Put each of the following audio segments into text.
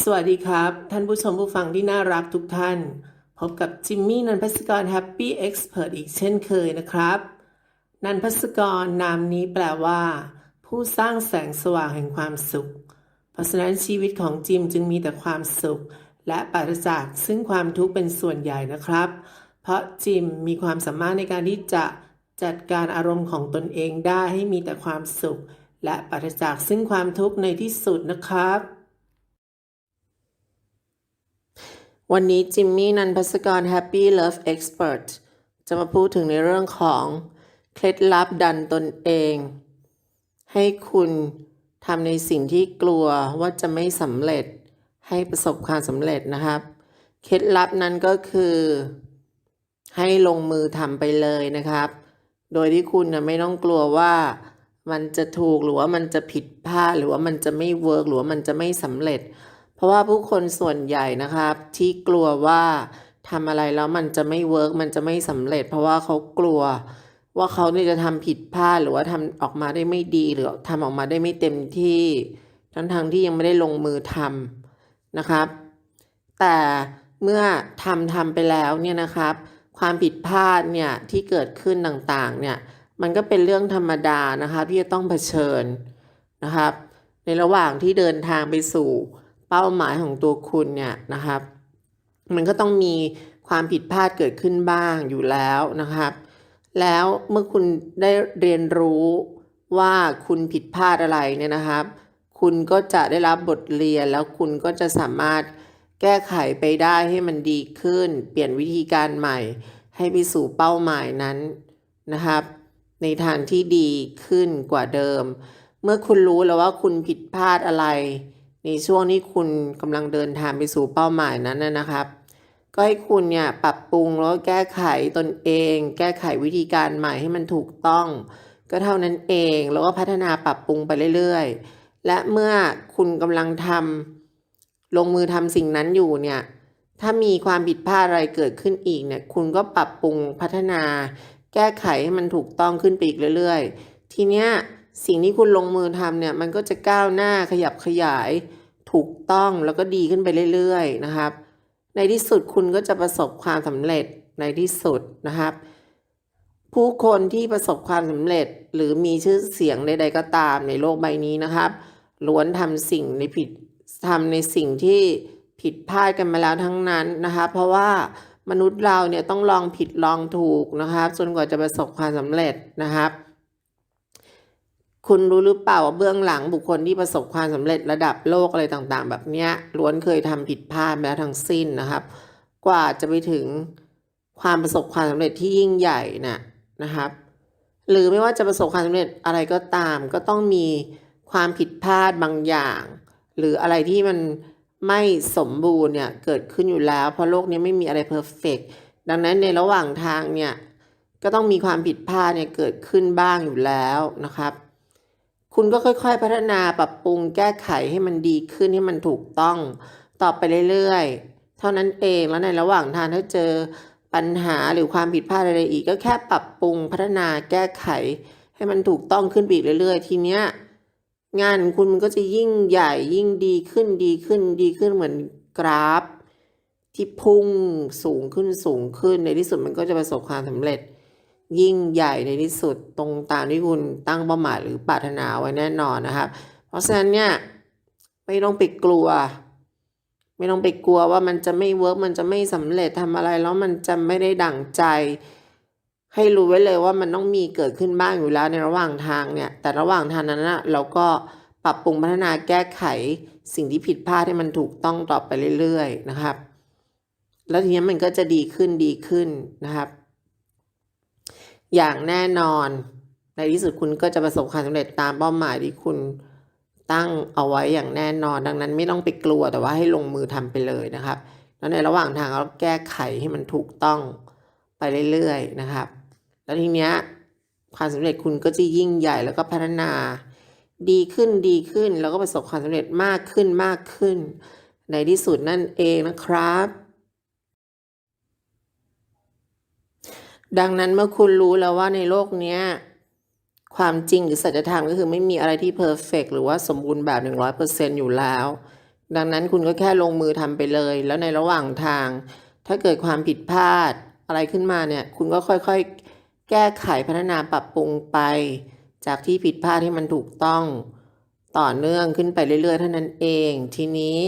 สวัสดีครับ ท่านผู้ชมผู้ฟังที่น่ารักทุกท่าน พบกับจิมมี่นันพัสกรแฮปปี้เอ็กซ์เพรสอีกเช่นเคยนะครับ นันพัสกรนามนี้แปลว่า ผู้สร้างแสงสว่างแห่งความสุข เพราะฉะนั้นชีวิตของจิมจึงมีแต่ความสุข และปราศจากซึ่งความทุกข์เป็นส่วนใหญ่นะครับ เพราะจิมมีความสามารถในการที่จะจัดการอารมณ์ของตนเองได้ให้มีแต่ความสุข และปราศจากซึ่งความทุกข์ในที่สุดนะครับ วันนี้จิมมี่นันพัสกร Happy Love Expert จะมาพูดถึงในเรื่องของเคล็ดลับดันตนเอง ให้คุณทำในสิ่งที่กลัวว่าจะไม่สำเร็จให้ประสบความสำเร็จนะครับ เคล็ดลับนั้นก็คือ ให้ลงมือทำไปเลยนะครับ โดยที่คุณนะไม่ต้องกลัวว่ามันจะถูกหรือว่ามันจะผิดพลาดหรือว่ามันจะไม่เวิร์กหรือว่ามันจะไม่สำเร็จเราะว่าผู้คนส่วนใหญ่นะครับที่กลัวว่าทำอะไรแล้วมันจะไม่เวิร์กมันจะไม่สำเร็จ เพราะว่าเขากลัวว่าเขาเนี่ยจะทำผิดพลาดหรือว่าทำออกมาได้ไม่ดีหรือทำออกมาได้ไม่เต็มที่ ทั้งทงๆที่ยังไม่ได้ลงมือทำนะครับ แต่เมื่อทำทำไปแล้วเนี่ยนะครับ ความผิดพลาดเนี่ยที่เกิดขึ้นต่างๆเนี่ยมันก็เป็นเรื่องธรรมดานะครับที่จะต้องเผชิญนะครับ ในระหว่างที่เดินทางไปสู่ เป้าหมายของตัวคุณเนี่ยนะครับ มันก็ต้องมีความผิดพลาดเกิดขึ้นบ้างอยู่แล้วนะครับ แล้วเมื่อคุณได้เรียนรู้ว่าคุณผิดพลาดอะไรเนี่ยนะครับ คุณก็จะได้รับบทเรียนแล้วคุณก็จะสามารถแก้ไขไปได้ให้มันดีขึ้น เปลี่ยนวิธีการใหม่ ให้ไปสู่เป้าหมายนั้นนะครับ ในทางที่ดีขึ้นกว่าเดิม เมื่อคุณรู้แล้วว่าคุณผิดพลาดอะไร ในช่วงที่คุณกำลังเดินทางไปสู่เป้าหมายนั้นนะครับ ก็ให้คุณเนี่ยปรับปรุงแล้วแก้ไขตนเอง แก้ไขวิธีการใหม่ให้มันถูกต้อง ก็เท่านั้นเองแล้วก็พัฒนาปรับปรุงไปเรื่อยๆ และเมื่อคุณกำลังทำลงมือทำสิ่งนั้นอยู่เนี่ยถ้ามีความผิดพลาดอะไรเกิดขึ้นอีกเนี่ยคุณก็ปรับปรุงพัฒนา แก้ไขให้มันถูกต้องขึ้นไปอีกเรื่อย ๆ ทีเนี้ย สิ่งที่คุณลงมือทำเนี่ยมันก็จะก้าวหน้าขยับขยายถูกต้องแล้วก็ดีขึ้นไปเรื่อยๆนะครับ ในที่สุดคุณก็จะประสบความสำเร็จในที่สุดนะครับ ผู้คนที่ประสบความสำเร็จหรือมีชื่อเสียงใด ๆ ก็ตามในโลกใบนี้นะครับล้วนทำสิ่งในผิดทำในสิ่งที่ผิดพลาดกันมาแล้วทั้งนั้นนะคะ เพราะว่ามนุษย์เราเนี่ยต้องลองผิดลองถูกนะครับจนกว่าจะประสบความสำเร็จนะครับ คุณรู้หรือเปล่าว่าเบื้องหลังบุคคลที่ประสบความสำเร็จระดับโลกอะไรต่างๆ แบบเนี้ยล้วนเคยทำผิดพลาดมาแล้วทั้งสิ้นนะครับ กว่าจะไปถึงความประสบความสำเร็จที่ยิ่งใหญ่น่ะนะครับ หรือไม่ว่าจะประสบความสำเร็จอะไรก็ตาม ก็ต้องมีความผิดพลาดบางอย่าง หรืออะไรที่มันไม่สมบูรณ์เนี่ยเกิดขึ้นอยู่แล้วเพราะโลกนี้ไม่มีอะไรเพอร์เฟกดังนั้นในระหว่างทางเนี่ยก็ต้องมีความผิดพลาดเนี่ยเกิดขึ้นบ้างอยู่แล้วนะครับ คุณก็ค่อย ๆ พัฒนาปรับปรุงแก้ไขให้มันดีขึ้นให้มันถูกต้อง ต่อไปเรื่อยๆ เท่านั้นเองแล้วในระหว่างทางถ้าเจอปัญหาหรือความผิดพลาดอะไรอีก ก็แค่ปรับปรุงพัฒนาแก้ไข ให้มันถูกต้องขึ้นไปอีกเรื่อย ๆ ทีเนี้ยงานคุณมันก็จะยิ่งใหญ่ยิ่งดีขึ้นดีขึ้นดีขึ้นเหมือนกราฟ ที่พุ่งสูงขึ้นสูงขึ้นในที่สุดมันก็จะประสบความสำเร็จ ยิ่งใหญ่ในที่สุดตรงตามที่คุณตั้งเป้าหมายหรือปรารถนาไว้แน่นอนนะครับ เพราะฉะนั้นเนี่ยไม่ต้องไปกลัว ไม่ต้องไปกลัวว่ามันจะไม่เวิร์กมันจะไม่สำเร็จทำอะไรแล้วมันจะไม่ได้ดั่งใจ ให้รู้ไว้เลยว่ามันต้องมีเกิดขึ้นบ้างอยู่แล้วในระหว่างทางเนี่ย แต่ระหว่างทางนั้นนะเราก็ปรับปรุงพัฒนาแก้ไขสิ่งที่ผิดพลาดให้มันถูกต้องต่อไปเรื่อย ๆ นะครับ แล้วทีนี้มันก็จะดีขึ้นดีขึ้นนะครับ อย่างแน่นอน ในที่สุดคุณก็จะประสบความสำเร็จตามเป้าหมายที่คุณตั้งเอาไว้อย่างแน่นอน ดังนั้นไม่ต้องไปกลัวแต่ว่าให้ลงมือทำไปเลยนะครับ แล้วในระหว่างทางเราแก้ไขให้มันถูกต้องไปเรื่อยๆนะครับ แล้วทีเนี้ยความสำเร็จคุณก็จะยิ่งใหญ่แล้วก็พัฒนาดีขึ้นดีขึ้น แล้วก็ประสบความสำเร็จมากขึ้นมากขึ้น ในที่สุดนั่นเองนะครับ ดังนั้นเมื่อคุณรู้แล้วว่าในโลกเนี้ยความจริงหรือสัจธรรมก็คือไม่มีอะไรที่เพอร์เฟกหรือว่าสมบูรณ์แบบ 100%อยู่แล้ว ดังนั้นคุณก็แค่ลงมือทำไปเลย แล้วในระหว่างทาง ถ้าเกิดความผิดพลาดอะไรขึ้นมาเนี่ย คุณก็ค่อยๆ แก้ไขพัฒนาปรับปรุงไป จากที่ผิดพลาดให้มันถูกต้องต่อเนื่องขึ้นไปเรื่อยๆเท่านั้นเอง ทีนี้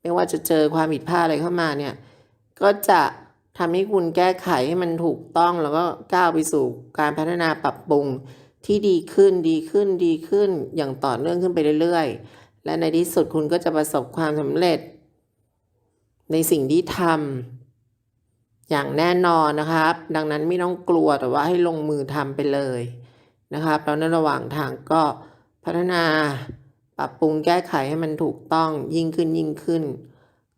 ไม่ว่าจะเจอความผิดพลาดอะไรเข้ามาเนี่ย ก็จะ ทำให้คุณแก้ไขให้มันถูกต้องแล้วก็ก้าวไปสู่การพัฒนาปรับปรุงที่ดีขึ้นดีขึ้นดีขึ้นอย่างต่อเนื่องขึ้นไปเรื่อยๆ และในที่สุดคุณก็จะประสบความสำเร็จ ในสิ่งที่ทำอย่างแน่นอนนะครับ ดังนั้นไม่ต้องกลัวแต่ว่าให้ลงมือทำไปเลยนะครับแล้วในระหว่างทางก็พัฒนาปรับปรุงแก้ไขให้มันถูกต้องยิ่งขึ้นยิ่งขึ้น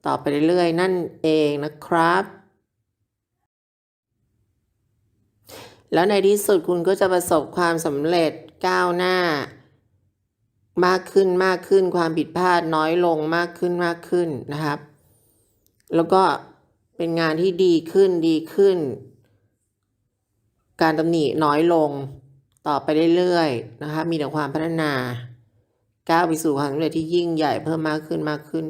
ต่อไปเรื่อยๆ นั่นเองนะครับ แล้วในที่สุดคุณก็จะประสบความสำเร็จก้าวหน้า มากขึ้นมากขึ้นความผิดพลาดน้อยลงมากขึ้นมากขึ้นนะครับ แล้วก็เป็นงานที่ดีขึ้นดีขึ้น การตำหนิน้อยลงต่อไปเรื่อยๆนะคะมีแต่ความพัฒนาก้าวไปสู่ความสำเร็จที่ยิ่งใหญ่เพิ่มมากขึ้นมากขึ้น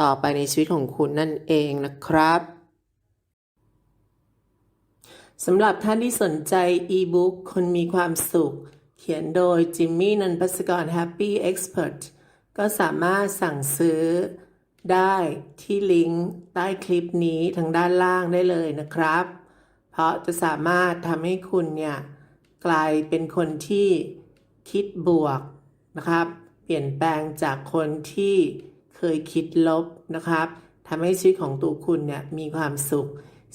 ต่อไปในชีวิตของคุณนั่นเองนะครับ สำหรับท่านที่สนใจอีบุ๊กคนมีความสุข เขียนโดยจิมมี่นันพัสกร Happy Expert ก็สามารถสั่งซื้อได้ที่ลิงก์ใต้คลิปนี้ทางด้านล่างได้เลยนะครับ เพราะจะสามารถทำให้คุณเนี่ยกลายเป็นคนที่คิดบวกนะครับ เปลี่ยนแปลงจากคนที่เคยคิดลบนะครับทำให้ชีวิตของตัวคุณเนี่ยมีความสุข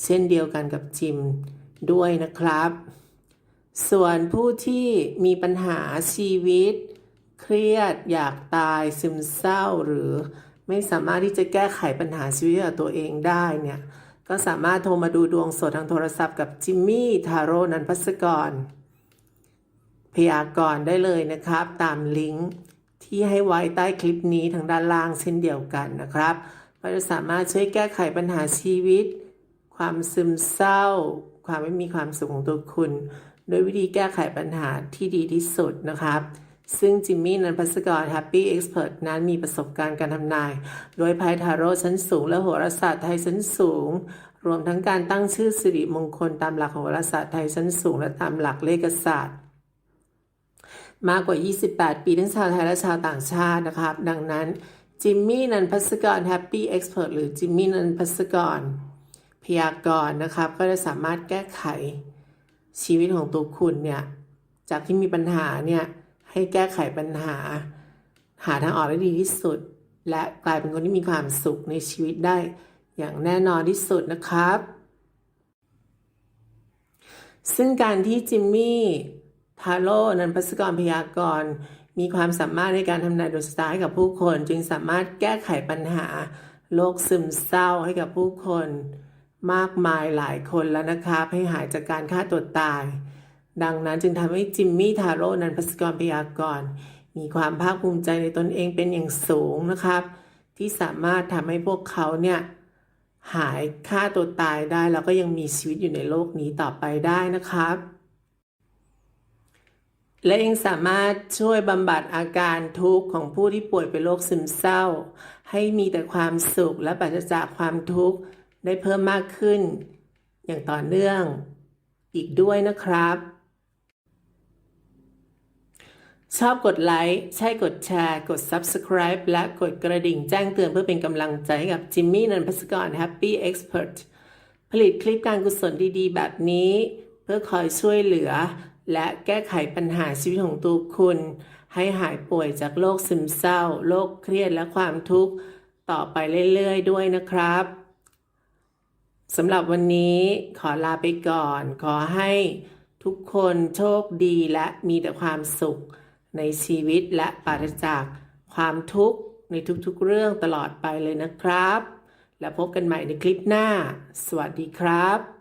เช่นเดียวกันกับจิม ด้วยนะครับ ส่วนผู้ที่มีปัญหาชีวิต เครียดอยากตายซึมเศร้าหรือไม่สามารถที่จะแก้ไขปัญหาชีวิตของตัวเองได้เนี่ย ก็สามารถโทรมาดูดวงสดทางโทรศัพท์กับจิมมี่ทาโร่นันพัสกร พยากรณ์ได้เลยนะครับ ตามลิงก์ที่ให้ไว้ใต้คลิปนี้ทางด้านล่างเช่นเดียวกันนะครับก็จะสามารถช่วยแก้ไขปัญหาชีวิต ความซึมเศร้า ความไม่มีความสุขของตัวคุณ โดยวิธีแก้ไขปัญหาที่ดีที่สุดนะครับซึ่งจิมมี่นันพัสกร Happy Expert นั้นมีประสบการณ์การทำนาย โดยไพ่ทาโร่ชั้นสูงและโหราศาสตร์ไทยชั้นสูง รวมทั้งการตั้งชื่อสิริมงคลตามหลักของโหราศาสตร์ไทยชั้นสูง และตามหลักเลขศาสตร์ มากกว่า 28 ปีทั้งชาวไทยและชาวต่างชาตินะครับ ดังนั้นจิมมี่นันพัสกร Happy Expert หรือจิมมี่นันพัสกร พยากรณ์นะครับ ก็จะสามารถแก้ไขชีวิตของตัวคุณเนี่ยจากที่มีปัญหาเนี่ยให้แก้ไขปัญหา หาทางออกได้ดีที่สุด และกลายเป็นคนที่มีความสุขในชีวิตได้ อย่างแน่นอนที่สุดนะครับ ซึ่งการที่จิมมี่ทาโร่นันพัสกรพยากรณ์มีความสามารถในการทำนายดวงชะตาให้กับผู้คน จึงสามารถแก้ไขปัญหาโรคซึมเศร้าให้กับผู้คน มากมายหลายคนแล้วนะครับให้หายจากการฆ่าตัวตาย ดังนั้นจึงทำให้จิมมี่ทาโร่นันพัสกรพยากรมีความภาคภูมิใจในตนเองเป็นอย่างสูงนะครับ ที่สามารถทำให้พวกเขาเนี่ยหายฆ่าตัวตายได้แล้วก็ยังมีชีวิตอยู่ในโลกนี้ต่อไปได้นะครับ และยังสามารถช่วยบำบัดอาการทุกข์ของผู้ที่ป่วยเป็นโรคซึมเศร้า ให้มีแต่ความสุขและปราศจากความทุกข์ ได้เพิ่มมากขึ้น อย่างต่อเนื่องอีกด้วยนะครับ ชอบกดไลค์ใช่กดแชร์ กด Subscribe และกดกระดิ่งแจ้งเตือนเพื่อเป็นกำลังใจให้กับจิมมี่นันพัสกร Happy Expert ผลิตคลิปการกุศลดีๆ แบบนี้ เพื่อคอยช่วยเหลือ และแก้ไขปัญหาชีวิตของตัวคุณ ให้หายป่วยจากโรคซึมเศร้าโรคเครียดและความทุกข์ ต่อไปเรื่อยๆ ด้วยนะครับ สำหรับวันนี้ขอลาไปก่อน ขอให้ทุกคนโชคดีและมีแต่ความสุขในชีวิตและปราศจากความทุกข์ในทุกๆเรื่องตลอดไปเลยนะครับ แล้วพบกันใหม่ในคลิปหน้า สวัสดีครับ